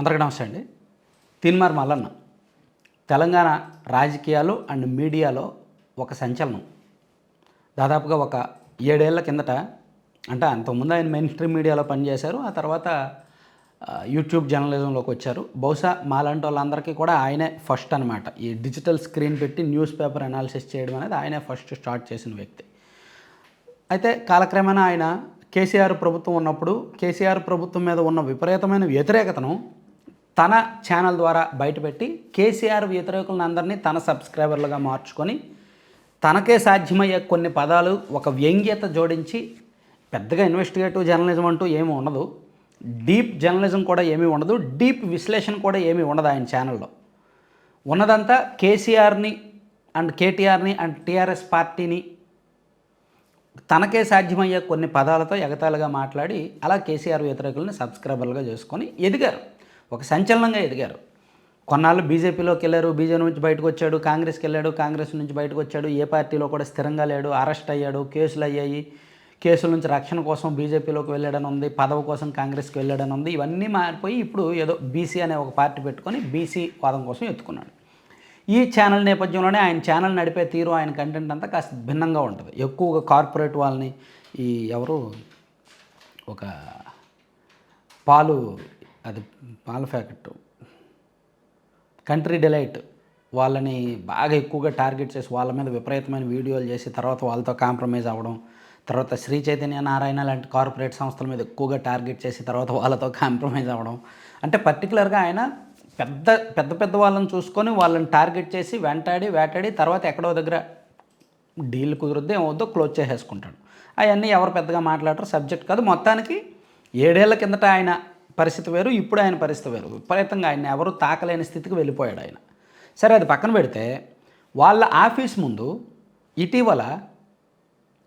అందరికీ నమస్తే అండి. తీన్మార్ మల్లన్న. తెలంగాణ రాజకీయాలు అండ్ మీడియాలో ఒక సంచలనం. దాదాపుగా ఒక ఏడేళ్ళ కిందట అంటే అంతకుముందు ఆయన మెయిన్ స్ట్రీమ్ మీడియాలో పనిచేశారు ఆ తర్వాత యూట్యూబ్ జర్నలిజంలోకి వచ్చారు. బహుశా మాలాంటి వాళ్ళందరికీ కూడా ఆయనే ఫస్ట్ అనమాట ఈ డిజిటల్ స్క్రీన్ పెట్టి న్యూస్ పేపర్ అనాలిసిస్ చేయడం అనేది ఆయనే ఫస్ట్ స్టార్ట్ చేసిన వ్యక్తి. అయితే కాలక్రమేణా ఆయన కేసీఆర్ ప్రభుత్వం ఉన్నప్పుడు కేసీఆర్ ప్రభుత్వం మీద ఉన్న విపరీతమైన వ్యతిరేకతను తన ఛానల్ ద్వారా బయటపెట్టి కేసీఆర్ వ్యతిరేకులను అందరినీ తన సబ్స్క్రైబర్లుగా మార్చుకొని తనకే సాధ్యమయ్యే కొన్ని పదాలు ఒక వ్యంగ్యత జోడించి పెద్దగా ఇన్వెస్టిగేటివ్ జర్నలిజం అంటూ ఏమీ ఉండదు. డీప్ జర్నలిజం కూడా ఏమీ ఉండదు. డీప్ విశ్లేషణ కూడా ఏమీ ఉండదు ఆయన ఛానల్లో ఉన్నదంతా కేసీఆర్ని అండ్ కేటీఆర్ని అండ్ టీఆర్ఎస్ పార్టీని తనకే సాధ్యమయ్యే కొన్ని పదాలతో ఎగతాళిగా మాట్లాడి అలా కేసీఆర్ వ్యతిరేకులను సబ్స్క్రైబర్లుగా చేసుకొని ఎదిగారు. ఒక సంచలనంగా ఎదిగారు. కొన్నాళ్ళు బీజేపీలోకి వెళ్ళారు బీజేపీ నుంచి బయటకు వచ్చాడు కాంగ్రెస్కి వెళ్ళాడు కాంగ్రెస్ నుంచి బయటకు వచ్చాడు ఏ పార్టీలో కూడా స్థిరంగా లేడు అరెస్ట్ అయ్యాడు కేసులు అయ్యాయి. కేసుల నుంచి రక్షణ కోసం బీజేపీలోకి వెళ్ళాడని ఉంది పదవి కోసం కాంగ్రెస్కి వెళ్ళాడని ఉంది. ఇవన్నీ మారిపోయి ఇప్పుడు ఏదో బీసీ అనే ఒక పార్టీ పెట్టుకొని బీసీ వాదం కోసం ఎత్తుకున్నాడు. ఈ ఛానల్ నేపథ్యంలోనే ఆయన ఛానల్ నడిపే తీరు ఆయన కంటెంట్ అంతా కాస్త భిన్నంగా ఉంటుంది. ఎక్కువగా కార్పొరేట్ వాళ్ళని ఈ ఎవరు? ఒక పాలు అది పాల ఫ్యాకెట్ కంట్రీ డిలైట్. వాళ్ళని బాగా ఎక్కువగా టార్గెట్ చేసి వాళ్ళ మీద విపరీతమైన వీడియోలు చేసి తర్వాత వాళ్ళతో కాంప్రమైజ్ అవ్వడం తర్వాత శ్రీ చైతన్య నారాయణ లాంటి కార్పొరేట్ సంస్థల మీద ఎక్కువగా టార్గెట్ చేసి తర్వాత వాళ్ళతో కాంప్రమైజ్ అవ్వడం. అంటే పర్టికులర్గా ఆయన పెద్ద పెద్ద పెద్ద వాళ్ళని చూసుకొని వాళ్ళని టార్గెట్ చేసి వెంటాడి వేటాడి తర్వాత ఎక్కడో దగ్గర డీల్ కుదురుద్ది ఏమవుద్దో క్లోజ్ చేసేసుకుంటాడు. అవన్నీ ఎవరు పెద్దగా మాట్లాడరు సబ్జెక్ట్ కాదు. మొత్తానికి ఏడేళ్ళ కిందట ఆయన పరిస్థితి వేరు ఇప్పుడు ఆయన పరిస్థితి వేరు. విపరీతంగా ఆయన ఎవరు తాకలేని స్థితికి వెళ్ళిపోయాడు ఆయన. సరే అది పక్కన పెడితే వాళ్ళ ఆఫీస్ ముందు ఇటీవల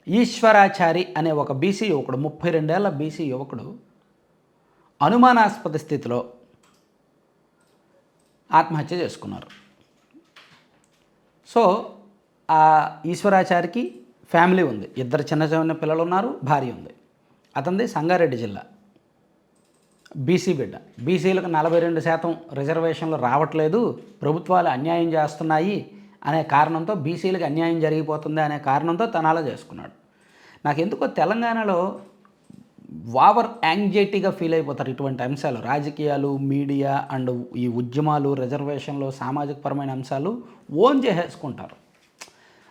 ఈశ్వరాచారి అనే ఒక బీసీ యువకుడు ముప్పై రెండేళ్ళ బీసీ యువకుడు అనుమానాస్పద స్థితిలో ఆత్మహత్య చేసుకున్నారు. సో ఆ ఈశ్వరాచారికి ఫ్యామిలీ ఉంది. ఇద్దరు చిన్న చిన్న పిల్లలు ఉన్నారు భార్య ఉంది. అతనిది సంగారెడ్డి జిల్లా. బీసీ బిడ్డ. బీసీలకు నలభై రెండు శాతం రిజర్వేషన్లు రావట్లేదు. ప్రభుత్వాలు అన్యాయం చేస్తున్నాయి అనే కారణంతో బీసీలకు అన్యాయం జరిగిపోతుంది అనే కారణంతో తనాలా చేసుకున్నాడు. నాకు ఎందుకో తెలంగాణలో వావర్ యాంగ్జైటీగా ఫీల్ అయిపోతారు ఇటువంటి అంశాలు. రాజకీయాలు మీడియా అండ్ ఈ ఉద్యమాలు రిజర్వేషన్లు సామాజిక పరమైన అంశాలు ఓన్ చేసేసుకుంటారు.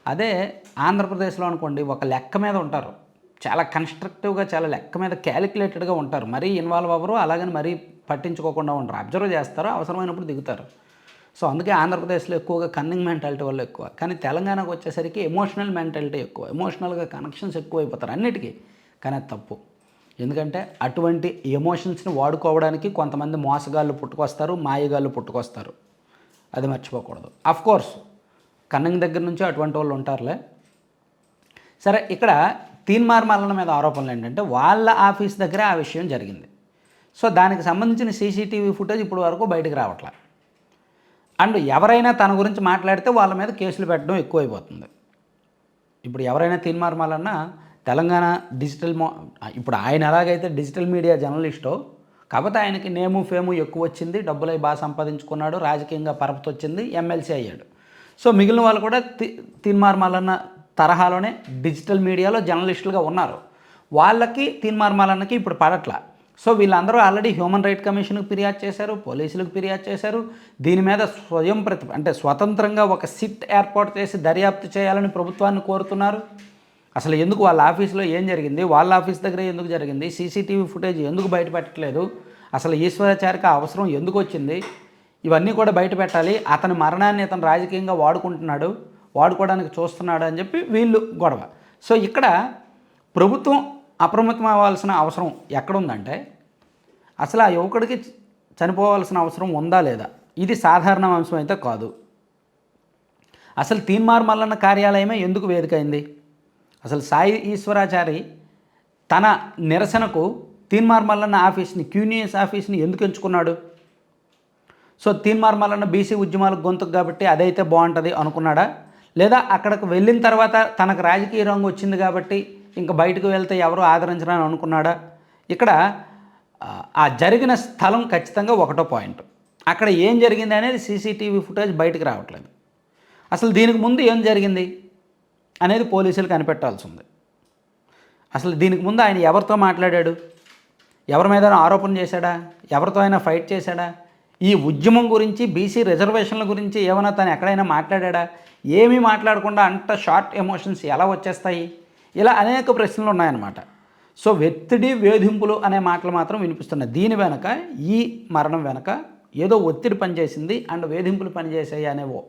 అదే ఆంధ్రప్రదేశ్లో అనుకోండి ఒక లెక్క మీద ఉంటారు. చాలా కన్స్ట్రక్టివ్గా చాలా లెక్క మీద క్యాలిక్యులేటెడ్గా ఉంటారు. మరీ ఇన్వాల్వ్ అవ్వరు అలాగని మరీ పట్టించుకోకుండా ఉండరు. అబ్జర్వ్ చేస్తారు అవసరమైనప్పుడు దిగుతారు. సో అందుకే ఆంధ్రప్రదేశ్లో ఎక్కువగా కన్నింగ్ మెంటాలిటీ వల్ల ఎక్కువ. కానీ తెలంగాణకు వచ్చేసరికి ఎమోషనల్ మెంటాలిటీ ఎక్కువ. ఎమోషనల్గా కనెక్షన్స్ ఎక్కువ అయిపోతారు అన్నిటికీ. కానీ అది తప్పు. ఎందుకంటే అటువంటి ఎమోషన్స్ని వాడుకోవడానికి కొంతమంది మోసగాళ్ళు పుట్టుకొస్తారు మాయగాళ్ళు పుట్టుకొస్తారు. అది మర్చిపోకూడదు. అఫ్ కోర్స్ కన్నింగ్ దగ్గర నుంచి అటువంటి వాళ్ళు ఉంటారులే. సరే ఇక్కడ తీన్మార్ మల్లన మీద ఆరోపణలు ఏంటంటే వాళ్ళ ఆఫీస్ దగ్గర ఆ విషయం జరిగింది. సో దానికి సంబంధించిన సీసీటీవీ ఫుటేజ్ ఇప్పటి వరకు బయటకు రావట్లే. అండ్ ఎవరైనా తన గురించి మాట్లాడితే వాళ్ళ మీద కేసులు పెట్టడం ఎక్కువైపోతుంది. ఇప్పుడు ఎవరైనా తీన్మార్ మల్లన్న తెలంగాణ డిజిటల్ మో ఇప్పుడు ఆయన ఎలాగైతే డిజిటల్ మీడియా జర్నలిస్టో కాకపోతే ఆయనకి నేము ఫేము ఎక్కువ వచ్చింది డబ్బులు బాగా సంపాదించుకున్నాడు రాజకీయంగా పరపతి వచ్చింది ఎమ్మెల్సీ అయ్యాడు. సో మిగిలిన వాళ్ళు కూడా తి తీన్మార్ మల్లన్న తరహాలోనే డిజిటల్ మీడియాలో జర్నలిస్టులుగా ఉన్నారు. వాళ్ళకి తీన్మార్మాలన్నకి ఇప్పుడు పడట్ల. సో వీళ్ళందరూ ఆల్రెడీ హ్యూమన్ రైట్ కమిషన్కి ఫిర్యాదు చేశారు పోలీసులకు ఫిర్యాదు చేశారు. దీని మీద స్వయం ప్రతి అంటే స్వతంత్రంగా ఒక సిట్ ఏర్పాటు చేసి దర్యాప్తు చేయాలని ప్రభుత్వాన్ని కోరుతున్నారు. అసలు ఎందుకు వాళ్ళ ఆఫీస్లో ఏం జరిగింది? వాళ్ళ ఆఫీస్ దగ్గర ఎందుకు జరిగింది? సీసీటీవీ ఫుటేజ్ ఎందుకు బయటపెట్టలేదు అసలు ఈశ్వరాచారికి అవసరం ఎందుకు వచ్చింది? ఇవన్నీ కూడా బయట పెట్టాలి అతని మరణాన్ని అతను రాజకీయంగా వాడుకుంటున్నాడు. వాడుకోవడానికి చూస్తున్నాడు అని చెప్పి వీళ్ళు గొడవ. సో ఇక్కడ ప్రభుత్వం అప్రమత్తం అవ్వాల్సిన అవసరం ఎక్కడుందంటే అసలు ఆ యువకుడికి చనిపోవాల్సిన అవసరం ఉందా లేదా? ఇది సాధారణ అంశం అయితే కాదు. అసలు తీన్మార్ మల్లన్న కార్యాలయమే ఎందుకు వేదికైంది? అసలు సాయి ఈశ్వరాచారి తన నిరసనకు తీన్మార్ మల్లన్న ఆఫీస్ని క్యూనియస్ ఆఫీస్ని ఎందుకు ఎంచుకున్నాడు? సో తీన్మార్ మల్లన్న బీసీ ఉద్యమాలకు గొంతుకు కాబట్టి అదైతే బాగుంటుంది అనుకున్నాడా? లేదా అక్కడికి వెళ్ళిన తర్వాత తనకు రాజకీయ రంగు వచ్చింది కాబట్టి ఇంకా బయటకు వెళ్తే ఎవరు ఆదరించరని అనుకున్నాడా? ఇక్కడ ఆ జరిగిన స్థలం ఖచ్చితంగా ఒకటో పాయింట్. అక్కడ ఏం జరిగింది అనేది సీసీటీవీ ఫుటేజ్ బయటకు రావట్లేదు. అసలు దీనికి ముందు ఏం జరిగింది అనేది పోలీసులు కనిపెట్టాల్సి ఉంది. అసలు దీనికి ముందు ఆయన ఎవరితో మాట్లాడాడు? ఎవరి మీద ఆరోపణ చేశాడా? ఎవరితో అయినా ఫైట్ చేశాడా? ఈ ఉద్యమం గురించి బీసీ రిజర్వేషన్ల గురించి ఏమైనా తను ఎక్కడైనా మాట్లాడా ఏమీ మాట్లాడకుండా అంత షార్ట్ ఎమోషన్స్ ఎలా వచ్చేస్తాయి? ఇలా అనేక ప్రశ్నలు ఉన్నాయన్నమాట. సో వెత్తిడి వేధింపులు అనే మాటలు మాత్రం వినిపిస్తున్నాయి. దీని వెనక ఈ మరణం వెనక ఏదో ఒత్తిడి పనిచేసింది అండ్ వేధింపులు పనిచేసాయి అనే ఓ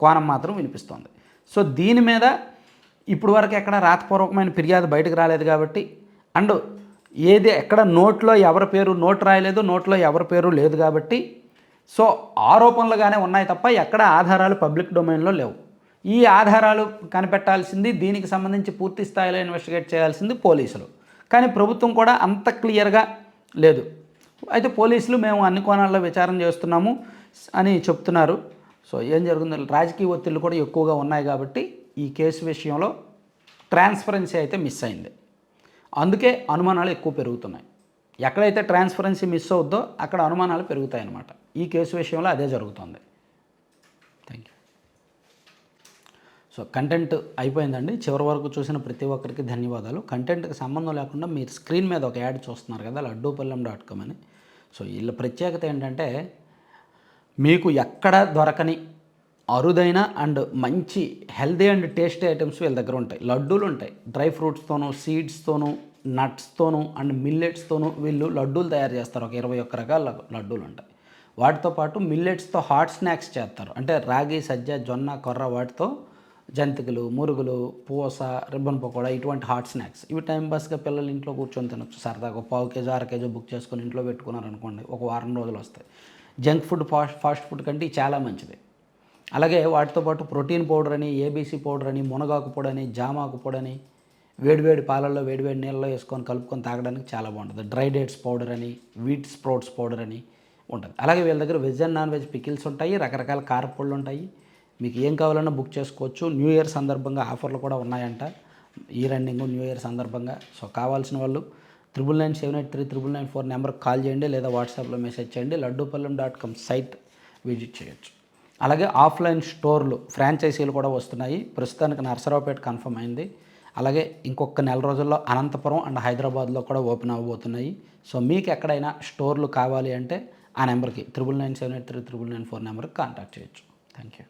కోణం మాత్రం వినిపిస్తోంది. సో దీని మీద ఇప్పుడు వరకు ఎక్కడ రాతపూర్వకమైన ఫిర్యాదు బయటకు రాలేదు కాబట్టి అండ్ ఏది ఎక్కడ నోట్లో ఎవరి పేరు నోట్ రాయలేదు నోట్లో ఎవరి పేరు లేదు కాబట్టి సో ఆరోపణలుగానే ఉన్నాయి తప్ప ఎక్కడ ఆధారాలు పబ్లిక్ డొమైన్లో లేవు. ఈ ఆధారాలు కనిపెట్టాల్సింది దీనికి సంబంధించి పూర్తి స్థాయిలో ఇన్వెస్టిగేట్ చేయాల్సింది పోలీసులు. కానీ ప్రభుత్వం కూడా అంత క్లియర్గా లేదు. అయితే పోలీసులు మేము అన్ని కోణాల్లో విచారం చేస్తున్నాము అని చెప్తున్నారు. సో ఏం జరుగుతుంది? రాజకీయ ఒత్తిళ్ళు కూడా ఎక్కువగా ఉన్నాయి కాబట్టి ఈ కేసు విషయంలో ట్రాన్స్పరెన్సీ అయితే మిస్ అయింది. అందుకే అనుమానాలు ఎక్కువ పెరుగుతున్నాయి. ఎక్కడైతే ట్రాన్స్పరెన్సీ మిస్ అవుద్దో అక్కడ అనుమానాలు పెరుగుతాయి అన్నమాట ఈ కేసు విషయంలో అదే జరుగుతుంది థ్యాంక్ యూ సో కంటెంట్ అయిపోయిందండి. చివరి వరకు చూసిన ప్రతి ఒక్కరికి ధన్యవాదాలు. కంటెంట్కి సంబంధం లేకుండా మీరు స్క్రీన్ మీద ఒక యాడ్ చూస్తున్నారు కదా లడ్డూపల్లెం డాట్ కామ్ అని. సో వీళ్ళ ప్రత్యేకత ఏంటంటే మీకు ఎక్కడ దొరకని అరుదైన అండ్ మంచి హెల్దీ అండ్ టేస్టీ ఐటమ్స్ వీళ్ళ దగ్గర ఉంటాయి. లడ్డూలు ఉంటాయి. డ్రై ఫ్రూట్స్తోనూ సీడ్స్తోనూ నట్స్తోనూ అండ్ మిల్లెట్స్తోనూ వీళ్ళు లడ్డూలు తయారు చేస్తారు. ఒక ఇరవై ఒక్క రకాల లడ్డూలు ఉంటాయి. వాటితో పాటు మిల్లెట్స్తో హాట్ స్నాక్స్ చేస్తారు. అంటే రాగి సజ్జ జొన్న కొర్ర వాటితో జంతికలు మురుగులు పూస రిబ్బన్ పకోడా ఇటువంటి హాట్ స్నాక్స్ ఇవి టైం బస్గా పిల్లలు ఇంట్లో కూర్చొని తినొచ్చు. సరదాగా ఒక పావు కేజీ అర కేజీ బుక్ చేసుకొని ఇంట్లో పెట్టుకున్నారు అనుకోండి ఒక వారం రోజులు వస్తాయి. Junk food fast fast food కంటే చాలా మంచిది. అలాగే వాటితో పాటు ప్రోటీన్ పౌడర్ అని ఏబీసీ పౌడర్ అని మునగాకు పొడి అని జామాకు పొడి అని వేడివేడి పాలల్లో వేడివేడి నీళ్ళలో వేసుకొని కలుపుకొని తాగడానికి చాలా బాగుంటుంది. డ్రై డేట్స్ పౌడర్ అని వీట్ స్ప్రౌట్స్ పౌడర్ అని ఉంటుంది. అలాగే వీళ్ళ దగ్గర veg and non veg pickles ఉంటాయి రకరకాల కారపళ్ళు ఉంటాయి. మీకు ఏం కావాలన్నా బుక్ చేసుకోవచ్చు. న్యూ ఇయర్ సందర్భంగా ఆఫర్లు కూడా ఉన్నాయంట. ఈ రన్నింగ్ న్యూ ఇయర్ సందర్భంగా. సో కావాల్సిన వాళ్ళు triple nine seven eight three triple nine four నెంబర్కి కాల్ చేయండి లేదా వాట్సాప్లో మెసేజ్ చేయండి. Laddupallem dot com site visit చేయొచ్చు. అలాగే ఆఫ్లైన్ స్టోర్లు ఫ్రాంచైజీలు కూడా వస్తున్నాయి. ప్రస్తుతానికి నర్సరావుపేట కన్ఫర్మ్ అయింది. అలాగే ఇంకొక నెల రోజుల్లో అనంతపురం అండ్ హైదరాబాద్లో కూడా ఓపెన్ అవ్వబోతున్నాయి. సో మీకు ఎక్కడైనా స్టోర్లు కావాలి అంటే ఆ నెంబర్కి triple nine seven eight three triple nine four నెంబర్కి కాంటాక్ట్ చేయొచ్చు. Thank you.